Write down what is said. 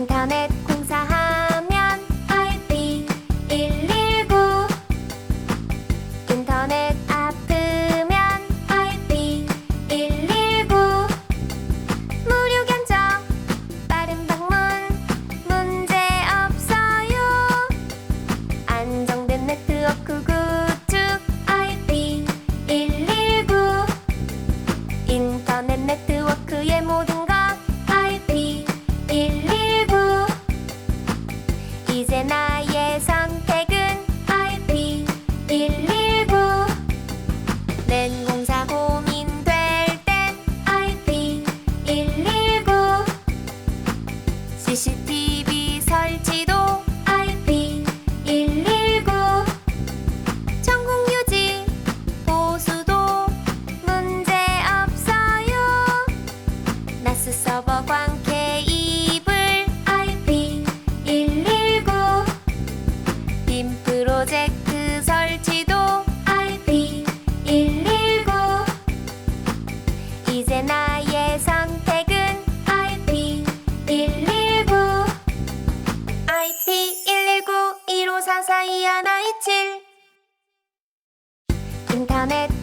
인터넷 공 낸 공사 고민될 땐 IP 119 CCTV 설치도 IP 119 전국 유지 보수도 문제 없어요. 나스 서버 광 케이블 IP 119 빔 프로젝트 설치도 119 1544 2127 인터넷